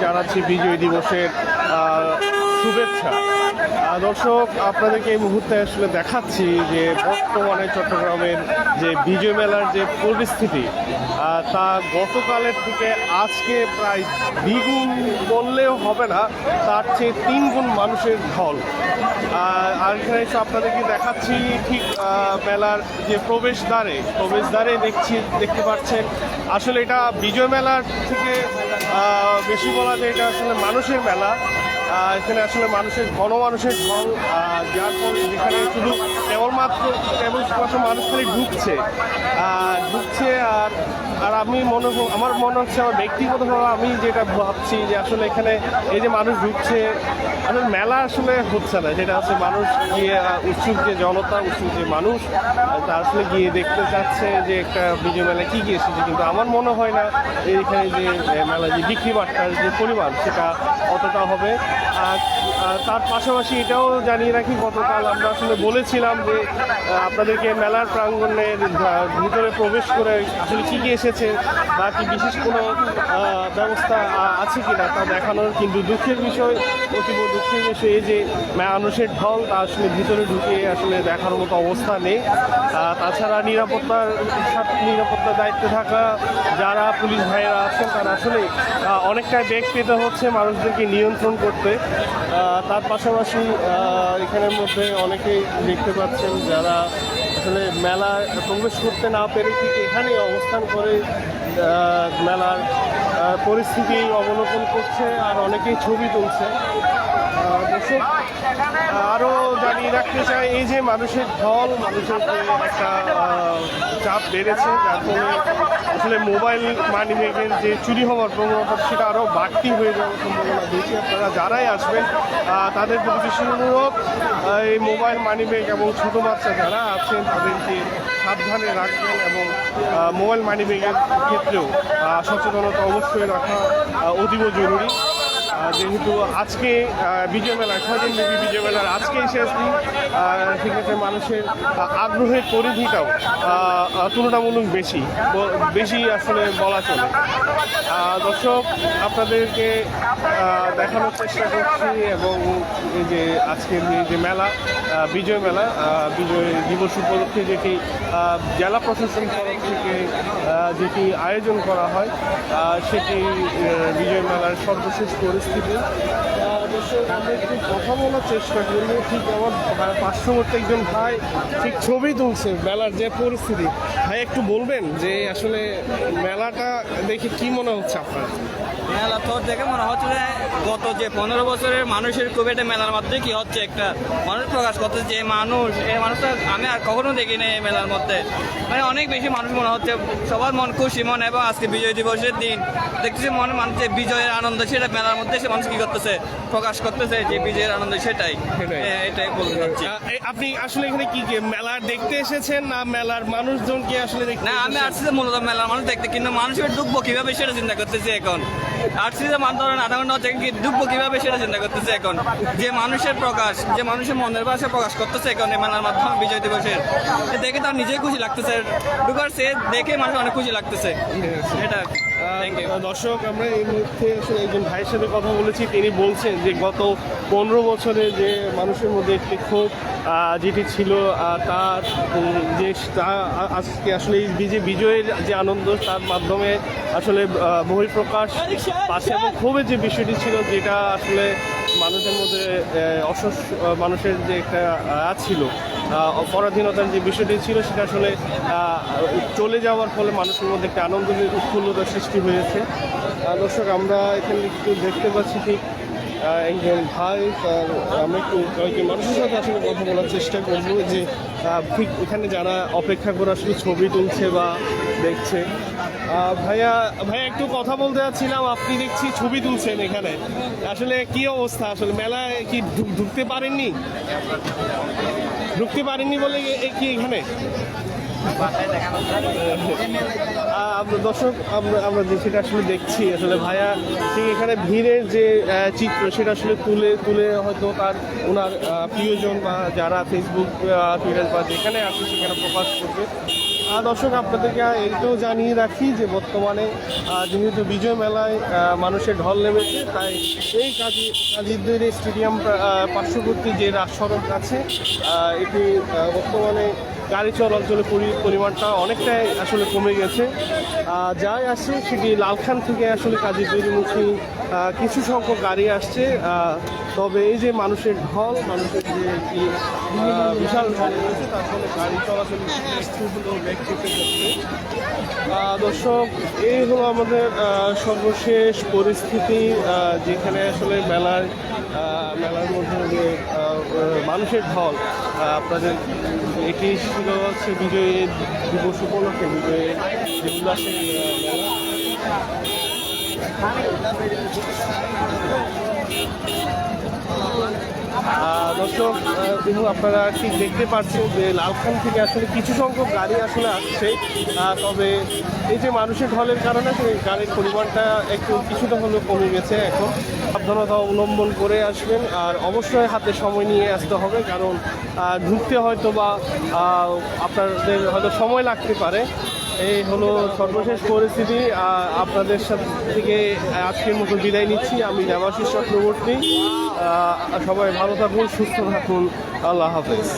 জানাচ্ছি বিজয় দিবসের শুভেচ্ছা। দর্শক, আপনাদেরকে এই মুহূর্তে আসলে দেখাচ্ছি যে বর্তমানে চট্টগ্রামের যে বিজয় মেলার যে পরিস্থিতি তা গতকালের থেকে আজকে প্রায় দ্বিগুণ বললেও হবে না, তার চেয়ে তিন গুণ মানুষের ঢল। আর এখানে এসে আপনাদেরকে দেখাচ্ছি ঠিক মেলার যে প্রবেশদ্বারে প্রবেশদ্বারে দেখছি, দেখতে পাচ্ছেন। আসলে এটা বিজয় মেলার থেকে বেশি বলা যায় এটা আসলে মানুষের মেলা। এখানে আসলে মানুষের ঘন মানুষের ঢল যার ফলে যেখানে শুধু কেবলমাত্র কেবলমাত্র মানুষ খালি ঢুকছে। ঢুকছে আর আর আমি মনে আমার মনে হচ্ছে আমার ব্যক্তিগতভাবে আমি যেটা ভাবছি যে আসলে এখানে এই যে মানুষ ঢুকছে, আসলে মেলা আসলে হচ্ছে না। যেটা হচ্ছে মানুষ গিয়ে উৎসুক যে জনতা, উৎসুক যে মানুষ, তা আসলে গিয়ে দেখতে চাচ্ছে যে একটা বিজয় মেলায় কী কী এসেছে। কিন্তু আমার মনে হয় না এইখানে যে মেলা যে বিক্রি বাট্টার যে পরিমাণ, সেটা অতটা হবে। তার পাশাপাশি এটাও জানিয়ে রাখি, গতকাল আমরা আসলে বলেছিলাম যে আপনাদেরকে মেলার প্রাঙ্গণের ভিতরে প্রবেশ করে আসলে কী কী এসেছে বা কি বিশেষ কোনো ব্যবস্থা আছে কি না তা দেখানোর কিন্তু দুঃখের বিষয়, অতীব দুঃখের বিষয় এই যে মানুষের ঢল, তা আসলে ভিতরে ঢুকে আসলে দেখার মতো অবস্থা নেই। তাছাড়া নিরাপত্তার নিরাপত্তার দায়িত্বে থাকা যারা পুলিশ ভাইয়েরা আছেন, তারা আসলে অনেকটাই বেগ পেতে হচ্ছে, মানুষদেরকে নিয়ন্ত্রণ করতে আহ, তার পাশাপাশি এখানের মধ্যে অনেকেই দেখতে পাচ্ছেন যারা আসলে মেলা প্রবেশ করতে না পেরে ঠিক এখানে অবস্থান করে মেলার পরিস্থিতি অবলোকন করছে আর অনেকেই ছবি তুলছে। দর্শক আরও জানিয়ে রাখতে চাই, এই যে মানুষের ঢল, মানুষের যে একটা চাপ বেড়েছে, যার ফলে আসলে মোবাইল মানি ব্যাগের যে চুরি হওয়ার প্রবণতা, সেটা আরও বাড়তি হয়ে যাওয়ার সম্ভাবনা বেশি। আপনারা যারাই আসবেন তাদের প্রতি বিশেষ অনুরোধ এই মোবাইল মানি ব্যাগ এবং ছোটো বাচ্চা যারা আছেন, তাদেরকে সাবধানে রাখবেন এবং মোবাইল মানি ব্যাগের ক্ষেত্রেও সচেতনতা অবশ্যই রাখা অতীব জরুরি। যেহেতু আজকে বিজয় মেলা ব্যাপী বিজয় মেলার শেষ দিন আহ, সেক্ষেত্রে মানুষের আগ্রহের পরিধিটাও তুলনামূলক বেশি বেশি আসলে বলা চলে। দর্শক আপনাদেরকে দেখানোর চেষ্টা করছি এবং এই যে আজকের যে মেলা বিজয় মেলা বিজয় দিবস উপলক্ষে যেটি জেলা প্রশাসন তরফ থেকে যেটি আয়োজন করা হয় সেটি বিজয় মেলার সর্বশেষ পরিস্থিতি আহ, দর্শক আমরা একটু কথা বলার চেষ্টা করব ঠিক আমার পার্শ্ববর্তী একজন ভাই ঠিক ছবি তুলছে মেলার যে পরিস্থিতি। ভাই একটু বলবেন যে আসলে মেলাটা দেখে কি মনে হচ্ছে আপনার? মেলা তো দেখে মনে হচ্ছে যে গত যে পনেরো বছরের মানুষের খুব একটা মেলার মধ্যে কি হচ্ছে একটা মানুষ প্রকাশ করতে যে মানুষ এই মানুষটা আমি আর কখনো দেখিনি এই মেলার মধ্যে। মানে অনেক বেশি মানুষ মনে হচ্ছে সবার মন খুশি মন এবং আজকে বিজয় দিবসের দিন। দেখতেছি মনে মানুষ যে বিজয়ের আনন্দ সেটা মেলার মধ্যে সে মানুষ কি করতেছে প্রকাশ করতেছে যে বিজয়ের আনন্দ সেটাই। এটাই বলতে চাচ্ছি। আপনি আসলে এখানে কি কি মেলা দেখতে এসেছেন না মেলার মানুষজনকে আসলে দেখতে না আমি আসছি মূলত মেলার মানুষ দেখতে কিন্তু মানুষের ঢুকবো কীভাবে সেটা চিন্তা করতেছি এখন। মান ধরেন আধা ঘণ্টা হচ্ছে কি ঢুকবো কীভাবে সেটা চিন্তা করতেছে এখন। যে মানুষের প্রকাশ যে মানুষের মনের ভাষা প্রকাশ করতেছে এখন এই মেলার মাধ্যমে বিজয় দিবসের দেখে তার নিজেই খুশি লাগতেছে। ঢুকার সে দেখে মানুষ অনেক খুশি লাগতেছে। এটা দর্শক আমরা এই মুহূর্তে আসলে একজন ভাইয়ের সাথে কথা বলেছি। তিনি বলছেন যে গত পনেরো বছরে যে মানুষের মধ্যে একটি ক্ষোভ যেটি ছিল তার যে তা আজকে আসলে এই বিজয় বিজয়ের যে আনন্দ তার মাধ্যমে আসলে বহিঃপ্রকাশ পাশে এবং ক্ষোভের যে বিষয়টি ছিল যেটা আসলে মানুষের মধ্যে আহ, অসস মানুষের যে একটা ছিল পরাধীনতার যে বিষয়টি ছিল, সেটা আসলে চলে যাওয়ার ফলে মানুষের মধ্যে একটা আনন্দের উৎফুল্লতার সৃষ্টি হয়েছে। দর্শক, আমরা এখানে একটু দেখতে পাচ্ছি ঠিক একজন ভাই, তার আমরা একটু কয়েকজন মানুষের সাথে আসলে কথা বলার চেষ্টা করব যে ঠিক এখানে যারা অপেক্ষা করে আসলে ছবি তুলছে বা দেখছে। ভাইয়া ভাইয়া, একটু কথা বলতে যাচ্ছিলাম আপনি দেখছি ছবি তুলছেন এখানে। আসলে কি অবস্থা? আসলে মেলায় কি ঢুক- ঢুকতে পারেননি? ঢুকতে পারেননি বলে কি এখানে? আমরা দর্শক আমরা আমরা সেটা আসলে দেখছি। আসলে ভাইয়া ঠিক এখানে ভিড়ের যে চিত্র সেটা আসলে তুলে তুলে হয়তো তার ওনার প্রিয়জন বা যারা ফেসবুক টুইটার বা যেখানে আছে সেখানে প্রকাশ করবে। আহ, দর্শক আপনাদেরকে এইটাও জানিয়ে রাখি যে বর্তমানে যেহেতু বিজয় মেলায় মানুষের ঢল নেমেছে তাই এই কাজী কাজীদের স্টেডিয়াম পার্শ্ববর্তী যে রাজ সড়ক আছে এটি বর্তমানে গাড়ি চলাচলের পরি- পরিমাণটা অনেকটাই আসলে কমে গেছে। যাই আসে সেটি লালখান থেকে আসলে কাজী তৈরিমুখী কিছু সংখ্যক গাড়ি আসছে। তবে এই যে মানুষের ঢল, মানুষের যে বিশাল ঢল রয়েছে, তার ফলে গাড়ি চলাচল দর্শক, এই হলো আমাদের সর্বশেষ পরিস্থিতি। যেখানে আসলে মেলার মেলার মধ্যে যে মানুষের ঢল আপনাদের এটি ছিল হচ্ছে বিজয়ের দিবস উপলক্ষে বিজয়ের উল্লাসের দর্শক দেখুন আপনারা ঠিক দেখতে পাচ্ছেন যে লালখান থেকে আসলে কিছু সংখ্যক গাড়ি আসলে আসছে। তবে এই যে মানুষের ঢলের কারণে গাড়ির পরিমাণটা একটু কিছুটা হলেও কমে গেছে এখন। সাবধানতা অবলম্বন করে আসবেন আর অবশ্যই হাতে সময় নিয়ে আসতে হবে, কারণ ঢুকতে হয়তো বা আপনাদের হয়তো সময় লাগতে পারে। এই হলো সর্বশেষ পরিস্থিতি আপনাদের সাথে থেকে আজকের মতো বিদায় নিচ্ছি। আমি দেবাশিস চক্রবর্তী। সবাই ভালো থাকুন, সুস্থ থাকুন। আল্লাহ হাফেজ।